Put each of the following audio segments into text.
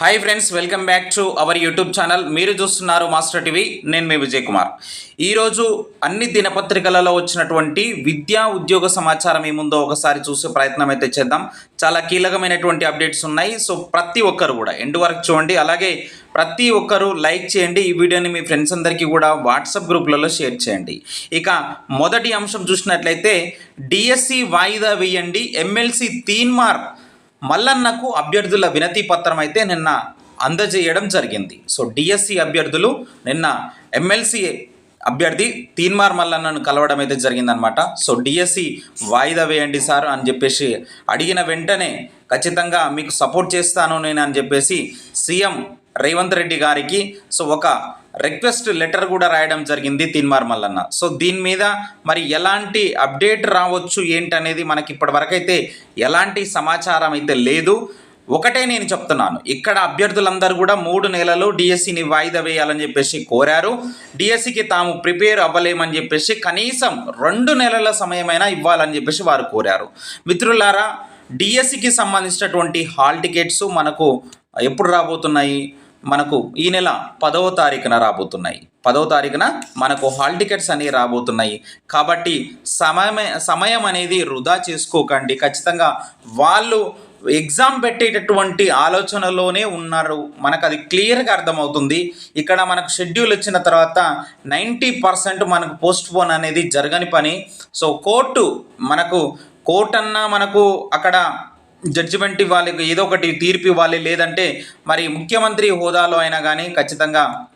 Hi friends welcome back to our YouTube channel మీరు చూస్తున్నారు master TV నేను మీ విజయ్ కుమార్ ఈరోజు అన్ని దినపత్రికలలో వచ్చినటువంటి విద్యా ఉద్యోగ సమాచారం ఏముందో ఒకసారి చూసే ప్రయత్నం అయితే చేద్దాం. చాలా కీలకమైనటువంటి అప్డేట్స్ ఉన్నాయి. సో ప్రతి ఒక్కరు కూడా ఎండ్ వరకు చూడండి. అలాగే ప్రతి ఒక్కరు లైక్ చేయండి. ఈ వీడియోని మీ ఫ్రెండ్స్ అందరికీ కూడా వాట్సాప్ గ్రూప్లలో షేర్ చేయండి. ఇక మొదటి అంశం చూసినట్లయితే డిఎస్సి వాయిదా వేయండి. ఎమ్మెల్సీ తీన్మార్ మల్లన్నకు అభ్యర్థుల వినతి పత్రం అయితే నిన్న అందజేయడం జరిగింది. సో డిఎస్సి అభ్యర్థులు నిన్న ఎమ్మెల్సీ అభ్యర్థి తీన్మార్ మల్లన్నను కలవడం అయితే జరిగిందనమాట సో డిఎస్సి వాయిదా వేయండి సార్ అని చెప్పేసి అడిగిన వెంటనే ఖచ్చితంగా మీకు సపోర్ట్ చేస్తాను నేను అని చెప్పేసి సీఎం రేవంత్ రెడ్డి గారికి. సో ఒక రిక్వెస్ట్ లెటర్ కూడా రాయడం జరిగింది తీన్మార్ మల్లన్న. సో దీని మీద మరి ఎలాంటి అప్డేట్ రావచ్చు ఏంటనేది మనకి ఇప్పటివరకైతే ఎలాంటి సమాచారం అయితే లేదు. ఒకటే నేను చెప్తున్నాను. ఇక్కడ అభ్యర్థులందరూ కూడా మూడు నెలలు డిఎస్సిని వాయిదా వేయాలని చెప్పేసి కోరారు. డిఎస్సికి తాము ప్రిపేర్ అవ్వలేమని చెప్పేసి కనీసం రెండు నెలల సమయమైనా ఇవ్వాలని చెప్పేసి వారు కోరారు. మిత్రులారా డిఎస్సికి సంబంధించినటువంటి హాల్ టికెట్స్ మనకు ఎప్పుడు రాబోతున్నాయి? మనకు ఈ నెల పదవ తారీఖున రాబోతున్నాయి. పదవ తారీఖున మనకు హాల్ టికెట్స్ అనేవి రాబోతున్నాయి. కాబట్టి సమయమే సమయం అనేది వృధా చేసుకోకండి. ఖచ్చితంగా వాళ్ళు ఎగ్జామ్ పెట్టేటటువంటి ఆలోచనలోనే ఉన్నారు. మనకు అది క్లియర్గా అర్థమవుతుంది. ఇక్కడ మనకు షెడ్యూల్ వచ్చిన తర్వాత నైంటీ పర్సెంట్ మనకు పోస్ట్ పోన్ అనేది జరగని పని. సో కోర్టు మనకు కోర్టు అన్నా మనకు అక్కడ జడ్జిమెంట్ ఇవ్వాలి ఏదో ఒకటి తీర్పు ఇవ్వాలి. లేదంటే మరి ముఖ్యమంత్రి హోదాలో అయినా కానీ ఖచ్చితంగా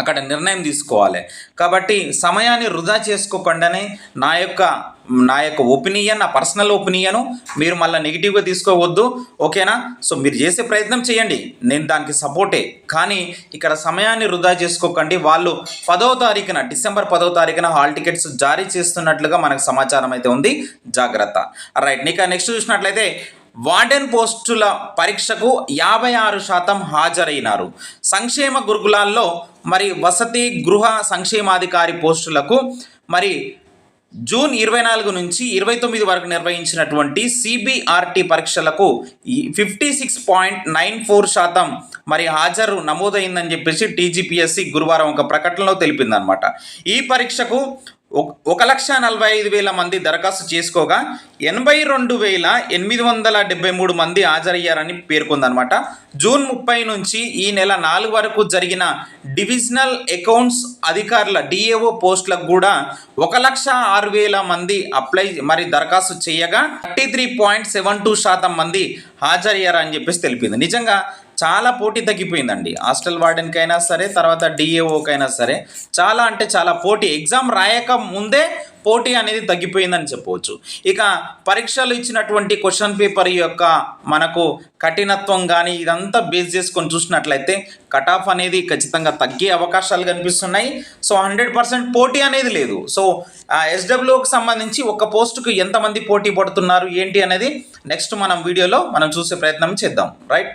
అక్కడ నిర్ణయం తీసుకోవాలి. కాబట్టి సమయాన్ని వృధా చేసుకోకుండానే నా యొక్క నా యొక్క ఒపీనియన్ నా పర్సనల్ ఒపీనియను మీరు మళ్ళీ నెగిటివ్గా తీసుకోవద్దు. ఓకేనా? సో మీరు చేసే ప్రయత్నం చేయండి. నేను దానికి సపోర్టే. కానీ ఇక్కడ సమయాన్ని వృధా చేసుకోకండి. వాళ్ళు పదో తారీఖున డిసెంబర్ పదో తారీఖున హాల్ టికెట్స్ జారీ చేస్తున్నట్లుగా మనకు సమాచారం అయితే ఉంది. జాగ్రత్త. రైట్ ఇక నెక్స్ట్ చూసినట్లయితే వార్డెన్ పోస్టుల పరీక్షకు యాభై ఆరు శాతం హాజరైనారు. సంక్షేమ గురుకులాల్లో మరి వసతి గృహ సంక్షేమాధికారి పోస్టులకు మరి జూన్ ఇరవై నాలుగు నుంచి ఇరవై తొమ్మిది వరకు నిర్వహించినటువంటి సిబిఆర్టీ పరీక్షలకు fifty six point nine four శాతం మరి హాజరు నమోదైందని చెప్పేసి టీజీపీఎస్సి గురువారం ఒక ప్రకటనలో తెలిపిందనమాట ఈ పరీక్షకు ఒక- లక్ష నలభై ఐదు వేల మంది దరఖాస్తు చేసుకోగా ఎనభై రెండు వేల ఎనిమిది వందల డెబ్బై మూడు మంది హాజరయ్యారని పేర్కొందనమాట జూన్ ముప్పై నుంచి ఈ నెల నాలుగు వరకు జరిగిన డివిజనల్ అకౌంట్స్ అధికారుల డిఏఓ పోస్టులకు కూడా ఒక లక్ష ఆరు వేల మంది అప్లై మరి దరఖాస్తు చేయగా thirty three point seven two శాతం మంది హాజరయ్యారని చెప్పేసి తెలిపింది. నిజంగా చాలా పోటీ తగ్గిపోయిందండి. హాస్టల్ వార్డెన్కైనా సరే తర్వాత డిఏఓకైనా సరే చాలా అంటే చాలా పోటీ. ఎగ్జామ్ రాయక ముందే పోటీ అనేది తగ్గిపోయిందని చెప్పవచ్చు. ఇక పరీక్షలు ఇచ్చినటువంటి క్వశ్చన్ పేపర్ యొక్క మనకు కఠినత్వం కానీ ఇదంతా బేస్ చేసుకొని చూసినట్లయితే కట్ ఆఫ్ అనేది ఖచ్చితంగా తగ్గే అవకాశాలు కనిపిస్తున్నాయి. సో హండ్రెడ్ పర్సెంట్ పోటీ అనేది లేదు. సో ఎస్డబ్ల్యూకి సంబంధించి ఒక పోస్టుకు ఎంతమంది పోటీ పడుతున్నారు ఏంటి అనేది నెక్స్ట్ మనం వీడియోలో మనం చూసే ప్రయత్నం చేద్దాం. రైట్?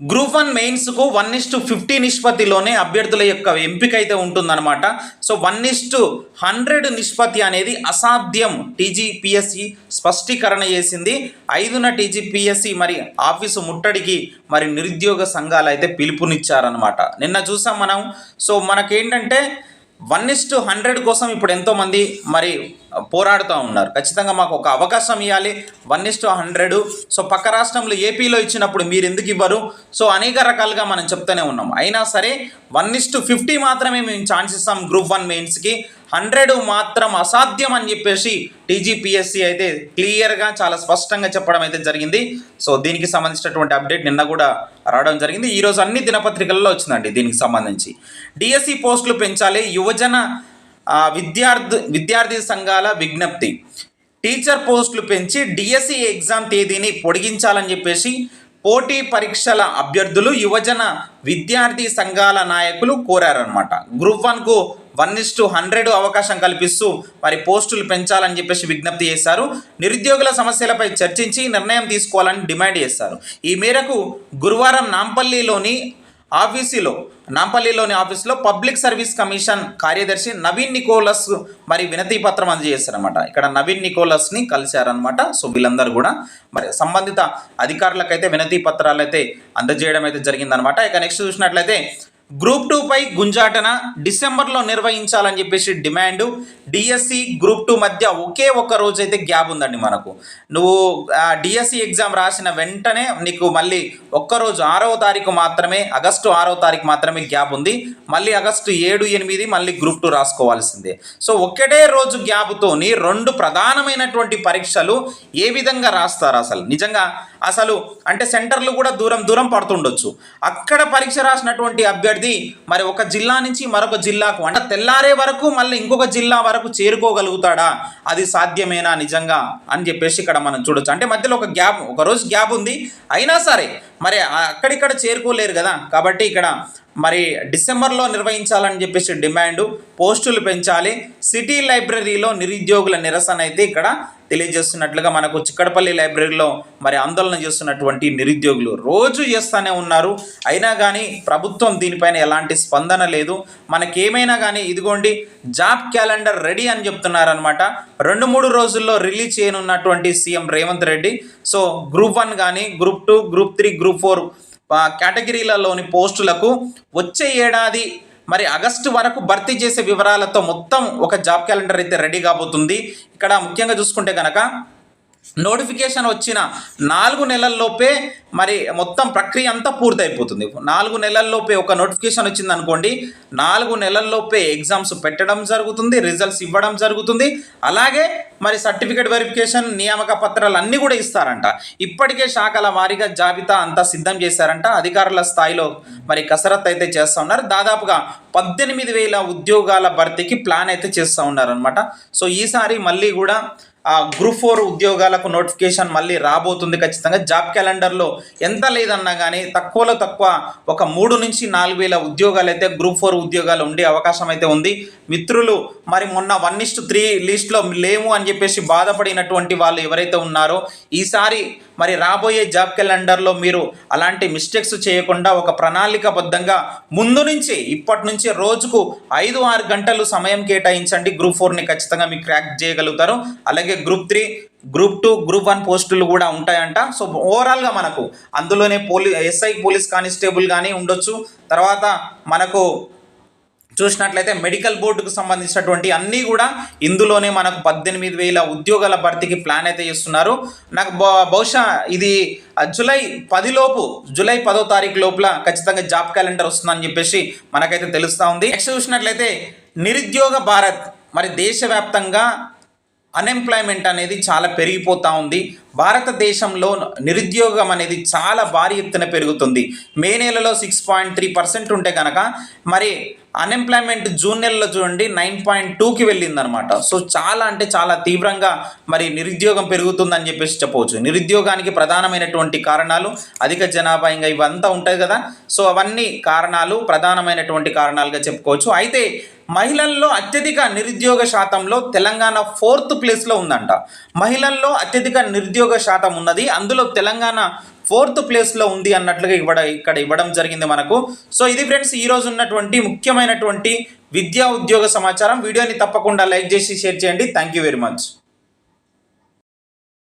గ్రూప్ వన్ మెయిన్స్కు వన్ ఇస్ టు ఫిఫ్టీ నిష్పత్తిలోనే అభ్యర్థుల యొక్క ఎంపిక అయితే ఉంటుందన్నమాట. So one is to hundred నిష్పత్తి అనేది అసాధ్యం. టీజీపీఎస్సి స్పష్టీకరణ చేసింది. ఐదున టీజీపీఎస్సి మరి ఆఫీసు ముట్టడికి మరి నిరుద్యోగ సంఘాలు అయితే పిలుపునిచ్చారనమాట నిన్న చూసాం మనం. సో మనకేంటంటే వన్ ఇస్ టు హండ్రెడ్ కోసం ఇప్పుడు ఎంతోమంది మరి పోరాడుతూ ఉన్నారు. ఖచ్చితంగా మాకు ఒక అవకాశం ఇవ్వాలి one is to hundred. So పక్క రాష్ట్రంలో ఏపీలో ఇచ్చినప్పుడు మీరు ఎందుకు ఇవ్వరు? సో అనేక రకాలుగా మనం చెప్తూనే ఉన్నాం. అయినా సరే వన్ ఇస్ టు ఫిఫ్టీ మాత్రమే మేము ఛాన్స్ ఇస్తాం గ్రూప్ వన్ మెయిన్స్కి. హండ్రెడ్ మాత్రం అసాధ్యం అని చెప్పేసి టీజీపీఎస్సీ అయితే క్లియర్గా చాలా స్పష్టంగా చెప్పడం అయితే జరిగింది. సో దీనికి సంబంధించినటువంటి అప్డేట్ నిన్న కూడా రావడం జరిగింది. ఈరోజు అన్ని దినపత్రికల్లో వచ్చిందండి దీనికి సంబంధించి. డిఎస్సి పోస్టులు పెంచాలి యువజన విద్యార్థి విద్యార్థి సంఘాల విజ్ఞప్తి. టీచర్ పోస్టులు పెంచి డిఎస్సి ఎగ్జామ్ తేదీని పొడిగించాలని చెప్పేసి పోటీ పరీక్షల అభ్యర్థులు యువజన విద్యార్థి సంఘాల నాయకులు కోరారనమాట గ్రూప్ వన్కు వన్ ఇస్ టు హండ్రెడ్ అవకాశం కల్పిస్తూ మరి పోస్టులు పెంచాలని చెప్పేసి విజ్ఞప్తి చేశారు. నిరుద్యోగుల సమస్యలపై చర్చించి నిర్ణయం తీసుకోవాలని డిమాండ్ చేశారు. ఈ మేరకు గురువారం నాంపల్లిలోని ఆఫీసులో నాంపల్లిలోని ఆఫీసులో పబ్లిక్ సర్వీస్ కమిషన్ కార్యదర్శి నవీన్ నికోలస్ మరి వినతి పత్రం అందజేశారనమాట ఇక్కడ నవీన్ నికోలస్ని కలిశారనమాట సో వీళ్ళందరూ కూడా మరి సంబంధిత అధికారులకైతే వినతి పత్రాలు అయితే అందజేయడం అయితే జరిగిందనమాట ఇక నెక్స్ట్ చూసినట్లయితే గ్రూప్ టూపై గుంజాటన డిసెంబర్లో నిర్వహించాలని చెప్పేసి డిమాండ్. డిఎస్సి గ్రూప్ టూ మధ్య ఒకే ఒక్క రోజు అయితే గ్యాప్ ఉందండి మనకు. నువ్వు డిఎస్సి ఎగ్జామ్ రాసిన వెంటనే నీకు మళ్ళీ ఒక్కరోజు ఆరవ తారీఖు మాత్రమే ఆగస్టు ఆరవ తారీఖు మాత్రమే గ్యాప్ ఉంది. మళ్ళీ ఆగస్టు ఏడు ఎనిమిది మళ్ళీ గ్రూప్ టూ రాసుకోవాల్సిందే. సో ఒక్కటే రోజు గ్యాప్తోని రెండు ప్రధానమైనటువంటి పరీక్షలు ఏ విధంగా రాస్తారు అసలు? నిజంగా అసలు అంటే సెంటర్లు కూడా దూరం దూరం పడుతుండొచ్చు. అక్కడ పరీక్ష రాసినటువంటి అభ్యర్థి మరి ఒక జిల్లా నుంచి మరొక జిల్లాకు అంటే తెల్లారే వరకు మళ్ళీ ఇంకొక జిల్లా వరకు చేరుకోగలుగుతాడా? అది సాధ్యమేనా నిజంగా? అని చెప్పేసి ఇక్కడ మనం చూడొచ్చు. అంటే మధ్యలో ఒక గ్యాప్ ఒక రోజు గ్యాప్ ఉంది. అయినా సరే మరి అక్కడిక్కడ చేరుకోలేరు కదా. కాబట్టి ఇక్కడ మరి డిసెంబర్లో నిర్వహించాలని చెప్పేసి డిమాండ్ పోస్టులు పెంచాలి. సిటీ లైబ్రరీలో నిరుద్యోగుల నిరసన అయితే ఇక్కడ తెలియజేస్తున్నట్లుగా మనకు చిక్కడపల్లి లైబ్రరీలో మరి ఆందోళన చేస్తున్నటువంటి నిరుద్యోగులు రోజు చేస్తూనే ఉన్నారు. అయినా కానీ ప్రభుత్వం దీనిపైన ఎలాంటి స్పందన లేదు. మనకేమైనా కానీ ఇదిగోండి జాబ్ క్యాలెండర్ రెడీ అని చెప్తున్నారనమాట రెండు మూడు రోజుల్లో release చేయనున్నటువంటి CM Revanth Reddy. So group one కానీ group two group three group four కేటగిరీలలోని పోస్టులకు వచ్చే ఏడాది మరి ఆగస్టు వరకు భర్తీ చేసే వివరాలతో మొత్తం ఒక జాబ్ క్యాలెండర్ అయితే రెడీ కాబోతుంది. ఇక్కడ ముఖ్యంగా చూసుకుంటే కనుక నోటిఫికేషన్ వచ్చిన నాలుగు నెలల్లోపే మరి మొత్తం ప్రక్రియ అంతా పూర్తయిపోతుంది. నాలుగు నెలల్లోపే ఒక నోటిఫికేషన్ వచ్చింది అనుకోండి నాలుగు నెలల్లోపే ఎగ్జామ్స్ పెట్టడం జరుగుతుంది రిజల్ట్స్ ఇవ్వడం జరుగుతుంది. అలాగే మరి సర్టిఫికేట్ వెరిఫికేషన్ నియామక పత్రాలు అన్నీ కూడా ఇస్తారంట. ఇప్పటికే శాఖల వారీగా జాబితా అంతా సిద్ధం చేశారంట. అధికారుల స్థాయిలో మరి కసరత్తు అయితే చేస్తూ ఉన్నారు. దాదాపుగా పద్దెనిమిది వేల ఉద్యోగాల భర్తీకి ప్లాన్ అయితే చేస్తూ ఉన్నారనమాట సో ఈసారి మళ్ళీ కూడా గ్రూప్ ఫోర్ ఉద్యోగాలకు నోటిఫికేషన్ మళ్ళీ రాబోతుంది ఖచ్చితంగా. జాబ్ క్యాలెండర్లో ఎంత లేదన్నా కానీ తక్కువలో తక్కువ ఒక మూడు నుంచి నాలుగు వేల ఉద్యోగాలు అయితే గ్రూప్ ఫోర్ ఉద్యోగాలు ఉండే అవకాశం అయితే ఉంది. మిత్రులు మరి మొన్న వన్ ఇస్ట్ త్రీ లిస్ట్లో లేము అని చెప్పేసి బాధపడినటువంటి వాళ్ళు ఎవరైతే ఉన్నారో ఈసారి మరి రాబోయే జాబ్ క్యాలెండర్లో మీరు అలాంటి మిస్టేక్స్ చేయకుండా ఒక ప్రణాళికబద్ధంగా ముందు నుంచి ఇప్పటి నుంచి రోజుకు ఐదు ఆరు గంటలు సమయం కేటాయించండి. గ్రూప్ ఫోర్ని ఖచ్చితంగా మీరు క్రాక్ చేయగలుగుతారు. అలాగే అలాగే group three group two group one పోస్టులు కూడా ఉంటాయంట. సో ఓవరాల్గా మనకు అందులోనే పోలీ ఎస్ఐ పోలీస్ కానిస్టేబుల్ కానీ ఉండొచ్చు. తర్వాత మనకు చూసినట్లయితే మెడికల్ బోర్డుకు సంబంధించినటువంటి అన్నీ కూడా ఇందులోనే మనకు పద్దెనిమిది వేల ఉద్యోగాల భర్తీకి ప్లాన్ అయితే చేస్తున్నారు. నాకు బహుశా ఇది జూలై పదిలోపు జూలై పదో తారీఖు లోపల ఖచ్చితంగా జాబ్ క్యాలెండర్ వస్తుందని చెప్పేసి మనకైతే తెలుస్తూ ఉంది. నెక్స్ట్ చూసినట్లయితే నిరుద్యోగ భారత్ మరి దేశవ్యాప్తంగా అన్ఎంప్లాయ్మెంట్ అనేది చాలా పెరిగిపోతూ ఉంది. భారతదేశంలో నిరుద్యోగం అనేది చాలా భారీ ఎత్తున పెరుగుతుంది. మే నెలలో సిక్స్ పాయింట్ త్రీ పర్సెంట్ ఉంటే కనుక మరి అన్ఎంప్లాయ్మెంట్ జూన్ నెలలో చూడండి నైన్ పాయింట్ టూకి వెళ్ళిందనమాట. సో చాలా అంటే చాలా తీవ్రంగా మరి నిరుద్యోగం పెరుగుతుందని చెప్పేసి చెప్పవచ్చు. నిరుద్యోగానికి ప్రధానమైనటువంటి కారణాలు అధిక జనాభా ఇంకా ఇవంతా ఉంటాయి కదా. సో అవన్నీ కారణాలు ప్రధానమైనటువంటి కారణాలుగా చెప్పుకోవచ్చు. అయితే మహిళల్లో అత్యధిక నిరుద్యోగ శాతంలో తెలంగాణ ఫోర్త్ ప్లేస్లో ఉందంట. మహిళల్లో అత్యధిక నిరుద్యోగ శాతం ఉన్నది. అందులో తెలంగాణ ఫోర్త్ ప్లేస్లో ఉంది అన్నట్లుగా ఇవ్వడ ఇక్కడ ఇవ్వడం జరిగింది మనకు. సో ఇది ఫ్రెండ్స్ ఈరోజు ఉన్నటువంటి ముఖ్యమైనటువంటి విద్యా ఉద్యోగ సమాచారం. వీడియోని తప్పకుండా లైక్ చేసి షేర్ చేయండి. Thank you very much